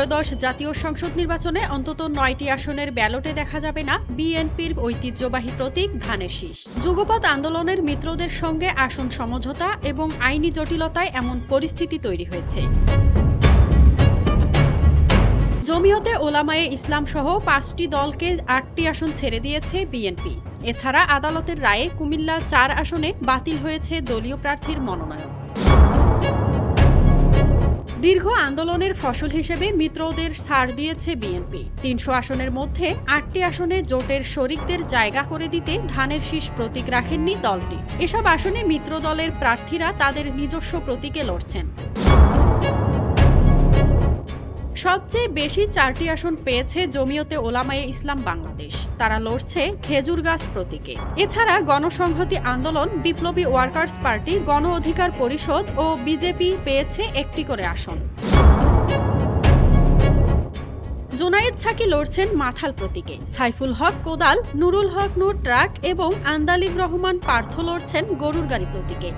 ত্রয়োদশ জাতীয় সংসদ নির্বাচনে অন্তত নয়টি আসনের ব্যালটে দেখা যাবে না বিএনপির ঐতিহ্যবাহী প্রতীক ধানের শীষ। যুগপৎ আন্দোলনের মিত্রদের সঙ্গে আসন সমঝোতা এবং আইনি জটিলতায় এমন পরিস্থিতি তৈরি হয়েছে। জমিয়তে ওলামায়ে ইসলাম সহ পাঁচটি দলকে আটটি আসন ছেড়ে দিয়েছে বিএনপি। এছাড়া আদালতের রায়ে কুমিল্লা চার আসনে বাতিল হয়েছে দলীয় প্রার্থীর মনোনয়ন। দীর্ঘ আন্দোলনের ফসল হিসেবে মিত্রদের ছাড় দিয়েছে বিএনপি। তিনশো আসনের মধ্যে আটটি আসনে জোটের শরিকদের জায়গা করে দিতে ধানের শীষ প্রতীক রাখেননি দলটি। এসব আসনে মিত্র দলের প্রার্থীরা তাদের নিজস্ব প্রতীকে লড়ছেন। সবচেয়ে বেশি চারটি আসন পেয়েছে জমিয়তে ওলামায়ে ইসলাম বাংলাদেশ। তারা লড়ছে খেজুর গাছ প্রতীকে। এছাড়া গণসংহতি আন্দোলন, বিপ্লবী ওয়ার্কার্স পার্টি, গণ অধিকার পরিষদ ও বিজেপি পেয়েছে একটি করে আসন। জোনায়েদ ছাকি লড়ছেন মাথাল প্রতীকে। সাইফুল হক কোদাল, নুরুল হক নূর ট্রাক এবং আন্দালিব রহমান পার্থ লড়ছেন গরুর গাড়ি প্রতীকে।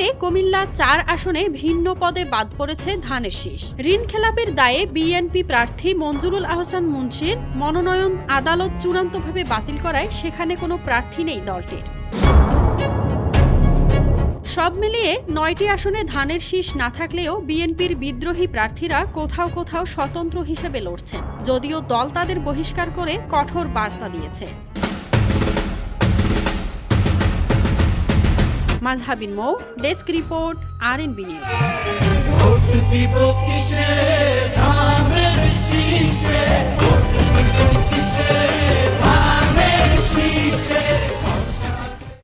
তবে কুমিল্লা চার আসনে ভিন্ন পদে বাদ পড়েছে ধানের শীষ। ঋণ খেলাপের দায়ে বিএনপি প্রার্থী মঞ্জুরুল আহসান মুন্সির মনোনয়ন আদালত চূড়ান্তভাবে বাতিল করায় সেখানে কোনো প্রার্থী নেই দলটির। সব মিলিয়ে নয়টি আসনে ধানের শীষ না থাকলেও বিএনপির বিদ্রোহী প্রার্থীরা কোথাও কোথাও স্বতন্ত্র হিসেবে লড়ছেন, যদিও দল তাদের বহিষ্কার করে কঠোর বার্তা দিয়েছে। Mazhabin Mou desk report R N B